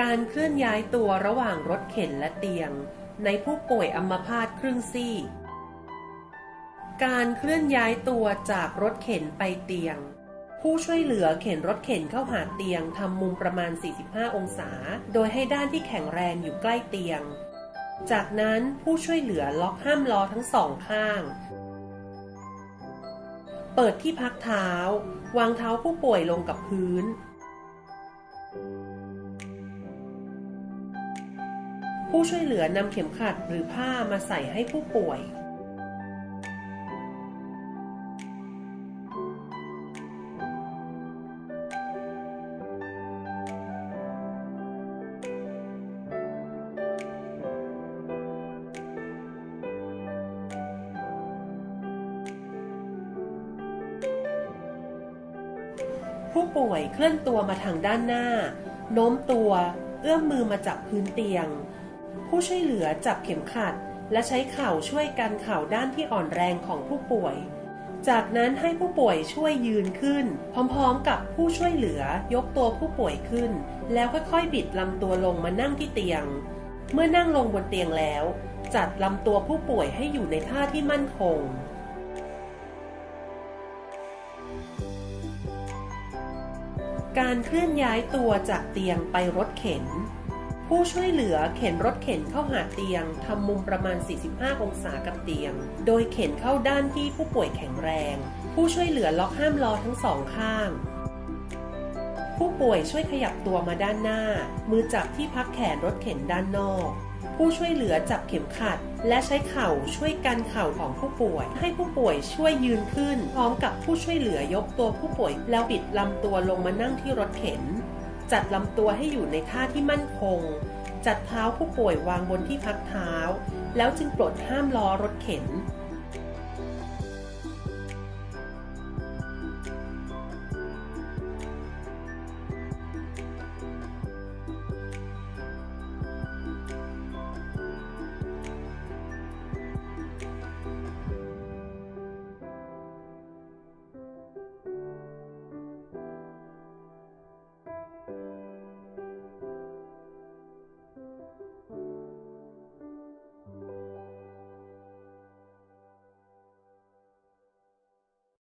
การเคลื่อนย้ายตัวระหว่างรถเข็นและเตียง ในผู้ป่วยอัมพาตครึ่งซีกการเคลื่อนย้ายตัวจากรถเข็นไปเตียง ผู้ช่วยเหลือเข็นรถเข็นเข้าหาเตียงทำมุมประมาณ 45 องศา โดยให้ด้านที่แข็งแรงอยู่ใกล้เตียง จากนั้นผู้ช่วยเหลือล็อกห้ามล้อทั้งสองข้าง เปิดที่พักเท้า วางเท้าผู้ป่วยลงกับพื้น ผู้ช่วยเหลือนำเข็มขัดหรือผ้ามาใส่ให้ผู้ป่วย ผู้ป่วยเคลื่อนตัวมาทางด้านหน้า โน้มตัว เอื้อมมือมาจับพื้นเตียง ผู้ช่วยเหลือจับเข็มขัด และใช้เข่าช่วยกันเข่าด้านที่อ่อนแรงของผู้ป่วย จากนั้นให้ผู้ป่วยช่วยยืนขึ้น พร้อมๆกับผู้ช่วยเหลือยกตัวผู้ป่วยขึ้น แล้วค่อยๆบิดลำตัวลงมานั่งที่เตียง เมื่อนั่งลงบนเตียงแล้ว จัดลำตัวผู้ป่วยให้อยู่ในท่าที่มั่นคงการเคลื่อนย้ายตัวจากเตียงไปรถเข็น ผู้ช่วยเหลือเข็นรถเข็นเข้าหาเตียงทำมุมประมาณ 45 องศากับเตียง โดยเข็นเข้าด้านที่ผู้ป่วยแข็งแรง ผู้ช่วยเหลือล็อกห้ามล้อทั้งสองข้าง ผู้ป่วยช่วยขยับตัวมาด้านหน้า มือจับที่พักแขนรถเข็นด้านนอก ผู้ช่วยเหลือจับเข็มขัด และใช้เข่าช่วยกันเข่าของผู้ป่วย ให้ผู้ป่วยช่วยยืนขึ้น พร้อมกับผู้ช่วยเหลือยกตัวผู้ป่วยแล้วบิดลำตัวลงมานั่งที่รถเข็น จัดลำตัวให้อยู่ในท่าที่มั่นคง จัดเท้าผู้ป่วยวางบนที่พักเท้า แล้วจึงปลดห้ามล้อรถเข็น